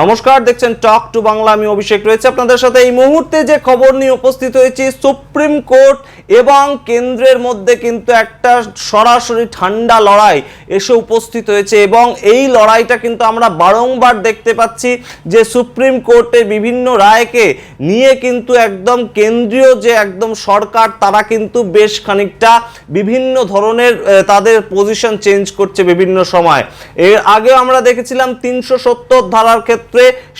নমস্কার, দেখছেন talk to Bangla আমি অভিষেক রয়েছে আপনাদের সাথে। এই মুহূর্তে যে খবর নিয়ে উপস্থিত হয়েছি সুপ্রিম কোর্ট এবং কেন্দ্রের মধ্যে কিন্তু একটা সরাসরি ঠান্ডা লড়াই এসে উপস্থিত হয়েছে এবং এই লড়াইটা কিন্তু আমরা বারংবার দেখতে পাচ্ছি যে সুপ্রিম কোর্টের বিভিন্ন রায়কে নিয়ে কিন্তু একদম কেন্দ্রীয় যে একদম সরকার, তারা কিন্তু বেশ খানিকটা বিভিন্ন ধরনের তাদের পজিশন চেঞ্জ করছে বিভিন্ন সময়। এর আগে আমরা দেখেছিলাম তিনশো সত্তর ধারার ক্ষেত্রে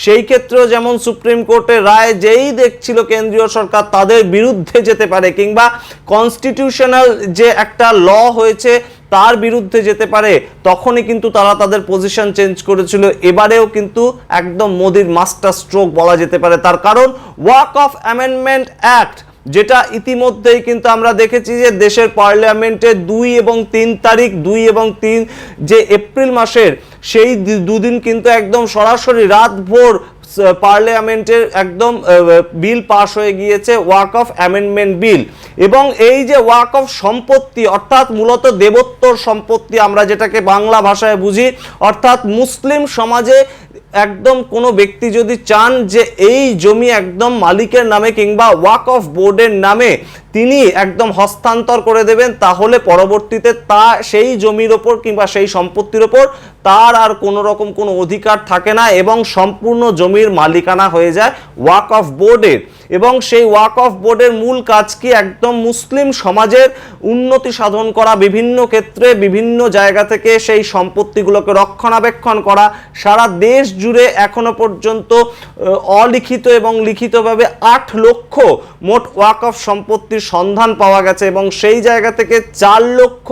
সেই ক্ষেত্রেও যেমন সুপ্রিম কোর্টের রায় যেই দেখছিল কেন্দ্রীয় সরকার, তাদের বিরুদ্ধে যেতে পারে কিংবা কনস্টিটিউশনাল যে একটা ল হয়েছে, তার বিরুদ্ধে যেতে পারে, তখনই কিন্তু তারা তাদের পজিশন চেঞ্জ করেছিল। এবারেও কিন্তু একদম মোদির মাস্টার স্ট্রোক বলা যেতে পারে। তার কারণ ওয়াক অফ অ্যামেন্ডমেন্ট অ্যাক্ট যেটা ইতিমধ্যেই কিন্তু আমরা দেখেছি যে দেশের পার্লামেন্টে দুই এবং তিন তারিখ, দুই এবং তিন যে এপ্রিল মাসের সেই দুদিন কিন্তু একদম সরাসরি রাত ভোর পার্লামেন্টের একদম বিল পাশ হয়ে গিয়েছে, ওয়াক অফ অ্যামেন্ডমেন্ট বিল। এবং এই যে ওয়াক অফ সম্পত্তি, অর্থাৎ মূলত দেবোত্তর সম্পত্তি আমরা যেটাকে বাংলা ভাষায় বুঝি, অর্থাৎ মুসলিম সমাজে একদম কোনো ব্যক্তি যদি চান যে এই জমি একদম মালিকের নামে কিংবা ওয়াক অফ বোর্ডের নামে তিনি একদম হস্তান্তর করে দেবেন, তাহলে পরবর্তীতে তা সেই জমির ওপর কিংবা সেই সম্পত্তির ওপর তার আর কোনো রকম কোনো অধিকার থাকে না এবং সম্পূর্ণ জমির মালিকানা হয়ে যায় ওয়াক অফ বোর্ডের এবং সেই ওয়াক অফ বোর্ডের মূল কাজ কি? একদম মুসলিম সমাজের উন্নতি সাধন করা, বিভিন্ন ক্ষেত্রে বিভিন্ন জায়গা থেকে সেই সম্পত্তিগুলোকে রক্ষণাবেক্ষণ করা। সারা দেশ জুড়ে এখনও পর্যন্ত অলিখিত এবং লিখিতভাবে আট লক্ষ মোট ওয়াক অফ সম্পত্তির সন্ধান পাওয়া গেছে এবং সেই জায়গা থেকে চার লক্ষ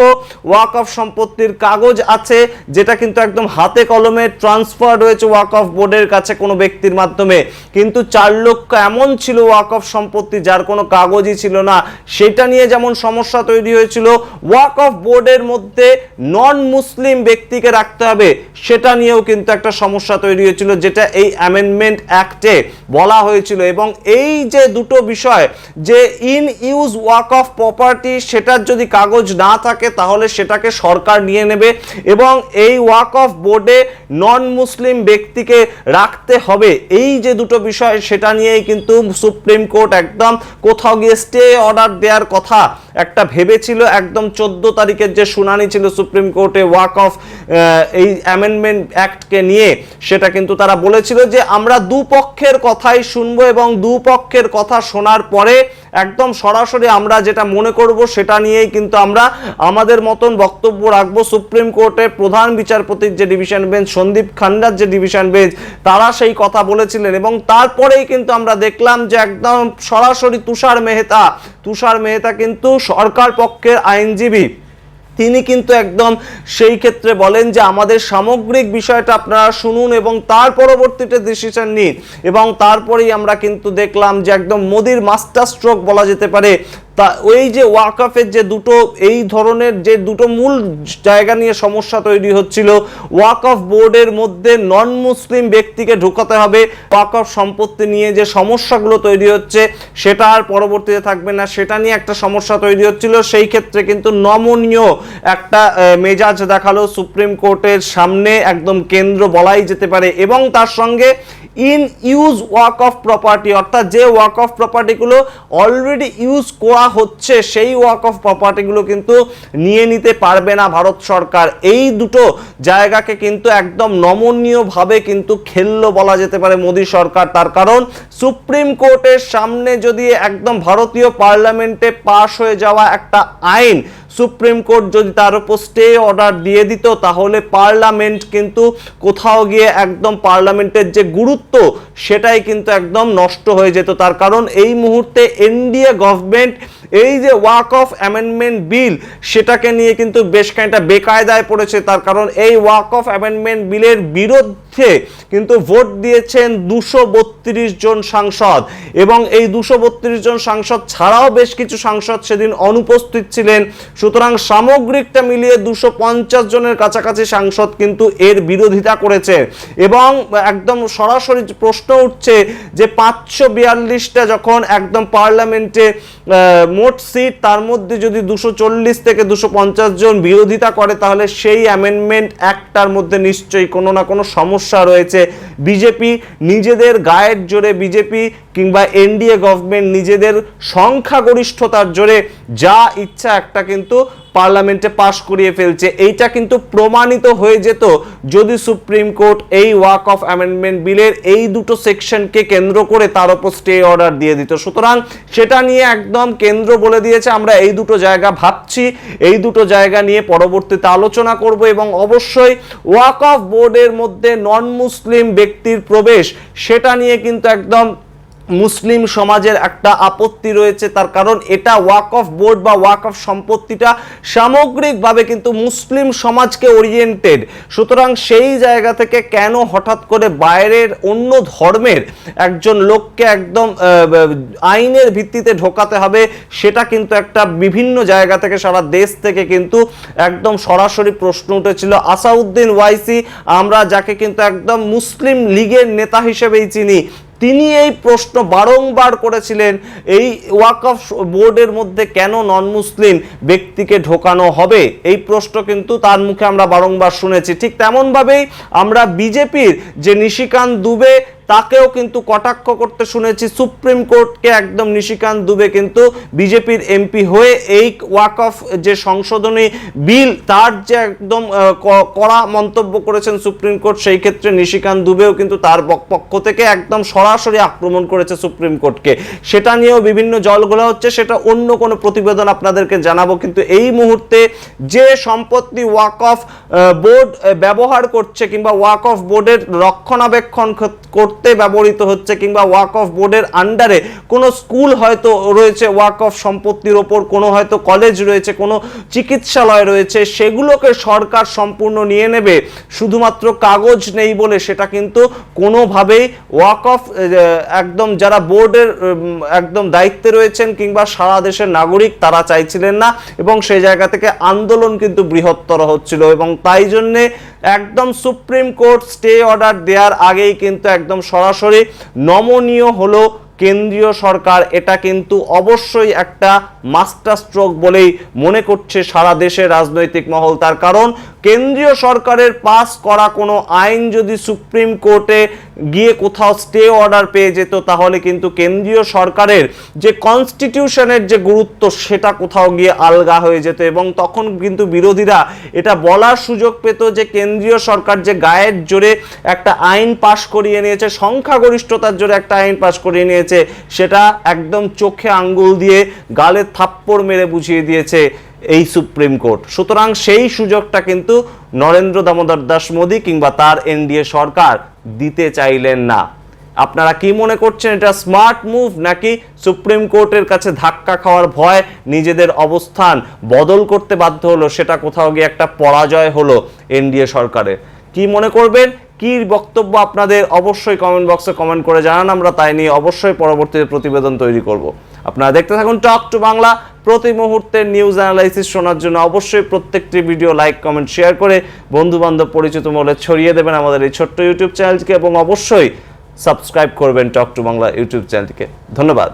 ওয়াক অফ সম্পত্তির কাগজ আছে, যেটা কিন্তু একদম হাতে কলমে ট্রান্সফার হয়েছে ওয়াক অফ বোর্ডের কাছে কোনো ব্যক্তির মাধ্যমে। কিন্তু চার লক্ষ এমন ছিল ওয়াক অফ সম্পত্তি যার কোনো কাগজই ছিল না। সেটা নিয়ে যেমন সমস্যা তৈরি হয়েছিল, ওয়াক অফ বোর্ডের মধ্যে নন মুসলিম ব্যক্তিকে রাখতে হবে, সেটা নিয়েও কিন্তু একটা সমস্যা তৈরি হয়েছিল, যেটা এই অ্যামেন্ডমেন্ট অ্যাক্টে বলা হয়েছিল। এবং এই যে দুটো বিষয়, যে in use waqf property সেটার যদি কাগজ না থাকে, তাহলে সেটাকে সরকার নিয়ে নেবে এবং এই ওয়াক অফ বোর্ডে নন মুসলিম ব্যক্তিকে রাখতে হবে। এই যে দুটো বিষয়, সেটা নিয়েই কিন্তু সুপ্রিম কোর্ট একদম কোথাও গিয়ে স্টে অর্ডার দেওয়ার কথা। একটা ভেবেছিল একদম চোদ্দ তারিখের যে শুনানি ছিল সুপ্রিম কোর্টে ওয়াক অফ এই অ্যামেন্ডমেন্ট অ্যাক্টকে নিয়ে, সেটা কিন্তু তারা বলেছিল যে আমরা দুপক্ষের কথাই শুনব এবং দুপক্ষের কথা শোনার পরে একদম সরাসরি আমরা যেটা মনে করব সেটা নিয়েই কিন্তু আমরা আমাদের মতন বক্তব্য রাখব। সুপ্রিম কোর্টের প্রধান বিচারপতির যে ডিভিশন বেঞ্চ সন্দীপ খান্ডার যে ডিভিশন বেঞ্চ তারা সেই কথা বলেছিলেন এবং তারপরেই কিন্তু আমরা দেখলাম যে একদম সরাসরি তুষার মেহতা। তুষার মেহতা কিন্তু সরকার পক্ষের আইনজীবী। তিনি কিন্তু একদম সেই ক্ষেত্রে বলেন যে আমাদের সামগ্রিক বিষয়টা আপনারা শুনুন এবং তার পরবর্তীতে ডিসিশন নিন। এবং তারপরেই আমরা কিন্তু দেখলাম যে একদম মোদির মাস্টার স্ট্রোক বলা যেতে পারে। তা ওই যে ওয়াকফের যে দুটো, এই ধরনের যে দুটো মূল জায়গা নিয়ে সমস্যা তৈরি হচ্ছিল ওয়াকফ বোর্ডের মধ্যে নন মুসলিম ব্যক্তিকে ঢোকাতে হবে। ওয়াকফ সম্পত্তি নিয়ে যে সমস্যাগুলো তৈরি হচ্ছে, সেটা আর পরবর্তীতে থাকবে না। সেটা নিয়ে একটা সমস্যা তৈরি হচ্ছিল। সেই ক্ষেত্রে কিন্তু নমনীয় একটা মেজাজ দেখাল সুপ্রিম কোর্টের সামনে। একদম কেন্দ্র বলাই যেতে পারে। এবং তার সঙ্গে in use waqf property অর্থাৎ যে ওয়াক অফ প্রপার্টিগুলো অলরেডি ইউজ করা হচ্ছে, সেই ওয়াক অফ প্রপার্টিগুলো কিন্তু নিয়ে নিতে পারবে না ভারত সরকার। এই দুটো জায়গাকে কিন্তু একদম নমনীয়ভাবে কিন্তু খেললো বলা যেতে পারে মোদী সরকার। তার কারণ, সুপ্রিম কোর্টের সামনে যদি একদম ভারতীয় পার্লামেন্টে পাশ হয়ে যাওয়া একটা আইন সুপ্রিম কোর্ট যদি তার উপর স্টে অর্ডার দিয়ে দিত, তাহলে পার্লামেন্ট কিন্তু কোথাও গিয়ে একদম পার্লামেন্টের যে গুরুত্ব, সেটাই কিন্তু একদম নষ্ট হয়ে যেত। তার কারণ এই মুহূর্তে এনডিএ গভর্নমেন্ট এই যে ওয়াক অফ অ্যামেন্ডমেন্ট বিল সেটাকে নিয়ে কিন্তু বেশ খানিকটা বেকায়দায় পড়েছে। তার কারণ এই ওয়াক অফ অ্যামেন্ডমেন্ট বিলের বিরুদ্ধে কিন্তু ভোট দিয়েছেন দুশো বত্রিশ জন সাংসদ। এবং এই দুশো বত্রিশ জন সাংসদ ছাড়াও বেশ কিছু সাংসদ সেদিন অনুপস্থিত ছিলেন। সুতরাং সামগ্রিকটা মিলিয়ে দুশো পঞ্চাশ জনের কাছাকাছি সাংসদ কিন্তু এর বিরোধিতা করেছে। এবং একদম সরাসরি প্রশ্ন উঠছে যে পাঁচশো বিয়াল্লিশটা যখন একদম পার্লামেন্টে মোট সিট, তার মধ্যে যদি দুশো চল্লিশ থেকে দুশো পঞ্চাশ জন বিরোধিতা করে, তাহলে সেই অ্যামেন্ডমেন্ট একটার মধ্যে নিশ্চয়ই কোনো না কোনো সমস্যা সমস্যা রয়েছে। বিজেপি নিজেদের গায়ের জোরে, বিজেপি কিংবা এনডিএ গভর্নমেন্ট নিজেদের সংখ্যাগরিষ্ঠতার জোরে, যা ইচ্ছা একটা কিন্তু পার্লামেন্টে পাশ করিয়ে ফেলছে। এইটা কিন্তু প্রমাণিত হয়ে যেত যদি সুপ্রিম কোর্ট এই ওয়াক অফ অ্যামেন্ডমেন্ট বিলের এই দুটো সেকশনকে কেন্দ্র করে তার উপর স্টে অর্ডার দিয়ে দিত। সুতরাং সেটা নিয়ে একদম কেন্দ্র বলে দিয়েছে, আমরা এই দুটো জায়গা ভাবছি, এই দুটো জায়গা নিয়ে পরবর্তীতে আলোচনা করব এবং অবশ্যই ওয়াক অফ বোর্ডের মধ্যে নন মুসলিম ব্যক্তির প্রবেশ, সেটা নিয়ে কিন্তু একদম মুসলিম সমাজের একটা আপত্তি রয়েছে, তার কারণ এটা ওয়াক অফ বোর্ড বা ওয়াক অফ সম্পত্তিটা সামগ্রিকভাবে কিন্তু মুসলিম সমাজকে ওরিয়েন্টেড সুতরাং সেই জায়গা থেকে কেন হঠাৎ করে বাইরের অন্য ধর্মের একজন লোককে একদম আইনের ভিত্তিতে ঢোকাতে হবে, সেটা কিন্তু একটা বিভিন্ন জায়গা থেকে, সারা দেশ থেকে কিন্তু একদম সরাসরি প্রশ্ন উঠেছিল। আসাউদ্দিন ওয়াইসি, আমরা যাকে কিন্তু একদম মুসলিম লীগের নেতা হিসেবেই চিনি তিনি এই প্রশ্ন বারংবার করেছিলেন, এই ওয়াকফ বোর্ডের মধ্যে কেন নন মুসলিম ব্যক্তিকে ঢোকানো হবে? এই প্রশ্ন কিন্তু তার মুখে আমরা বারংবার শুনেছি। ঠিক তেমনভাবেই আমরা বিজেপির যে নিশিকান্ত দুবে তাকেও কিন্তু কটাক্ষ করতে শুনেছি। সুপ্রিম কোর্টকে একদম নিশিকান্ত দুবে কিন্তু বিজেপির এমপি হয়ে এই ওয়াকফ যে সংশোধনী বিল, তার যে একদম কড়া মন্তব্য করেছেন সুপ্রিম কোর্ট, সেই ক্ষেত্রে নিশিকান্ত দুবেও কিন্তু তার পক্ষ থেকে একদম সরাসরি আক্রমণ করেছে সুপ্রিম কোর্টকে। সেটা নিয়েও বিভিন্ন জলগোলা হচ্ছে, সেটা অন্য কোনো প্রতিবেদন আপনাদেরকে জানাব। কিন্তু এই মুহূর্তে যে সম্পত্তি ওয়াক অফ বোর্ড ব্যবহার করছে কিংবা ওয়াক অফ বোর্ডের রক্ষণাবেক্ষণ ক- করতে ব্যবহৃত হচ্ছে কিংবা ওয়াক অফ বোর্ডের আন্ডারে কোনো স্কুল হয়তো রয়েছে ওয়াক অফ সম্পত্তির ওপর, কোনো হয়তো কলেজ রয়েছে, কোনো চিকিৎসালয় রয়েছে, সেগুলোকে সরকার সম্পূর্ণ নিয়ে নেবে। শুধুমাত্র কাগজ নেই বলে সেটা কিন্তু কোনোভাবেই ওয়াক অফ একদম যারা বোর্ডের একদম দায়িত্বে রয়েছেন কিংবা সারা দেশের নাগরিক তারা চাইছিলেন না এবং সেই জায়গা থেকে আন্দোলন কিন্তু বৃহত্তর হচ্ছিল এবং তাই জন্যে একদম সুপ্রিম কোর্ট স্টে অর্ডার দেওয়ার আগেই কিন্তু একদম সরাসরি নমনীয় হলো কেন্দ্রীয় সরকার। এটা কিন্তু অবশ্যই একটা মাস্টার স্ট্রোক বলেই মনে করছে সারা দেশের রাজনৈতিক মহল। তার কারণ, কেন্দ্রীয় সরকারের পাস করা কোনো আইন যদি সুপ্রিম কোর্টে গিয়ে কোথাও স্টে অর্ডার পেয়ে যেত, তাহলে কিন্তু কেন্দ্রীয় সরকারের যে কনস্টিটিউশনের যে গুরুত্ব, সেটা কোথাও গিয়ে আলগা হয়ে যেত এবং তখন কিন্তু বিরোধীরা এটা বলার সুযোগ পেত যে কেন্দ্রীয় সরকার যে গায়ের জোরে একটা আইন পাশ করিয়ে নিয়েছে, সংখ্যাগরিষ্ঠতার জোরে একটা আইন পাশ করিয়ে নিয়েছে, সেটা একদম চোখে আঙ্গুল দিয়ে গালে থাপ্পড় মেরে বুঝিয়ে দিয়েছে এই সুপ্রিম কোর্ট। সুতরাং সেই সুযোগটা কিন্তু নরেন্দ্র দামোদর দাস মোদী কিংবা তার এনডিএ সরকার দিতে চাইলেন না। আপনারা কি মনে করছেন এটা স্মার্ট মুভ নাকি সুপ্রিম কোর্টের কাছে ধাক্কা খাওয়ার ভয়, নিজেদের অবস্থান বদল করতে বাধ্য হলো, সেটা কোথাও গিয়ে একটা পরাজয় হলো এনডিএ সরকারের? কি মনে করবেন? কি বক্তব্য আপনাদের অবশ্যই কমেন্ট বক্সে কমেন্ট করে জানান, আমরা তাই নিয়ে অবশ্যই পরবর্তীতে প্রতিবেদন তৈরি করব। আপনারা দেখতে থাকুন টক টু বাংলা প্রতি মুহূর্তের নিউজ অ্যানালাইসিস শোনার জন্য অবশ্যই প্রত্যেকটি ভিডিও লাইক কমেন্ট শেয়ার করে বন্ধু বান্ধব পরিচিত মহলে ছড়িয়ে দেবেন আমাদের এই ছোট্ট ইউটিউব চ্যানেলটিকে এবং অবশ্যই সাবস্ক্রাইব করবেন টক টু বাংলা ইউটিউব চ্যানেলটিকে ধন্যবাদ।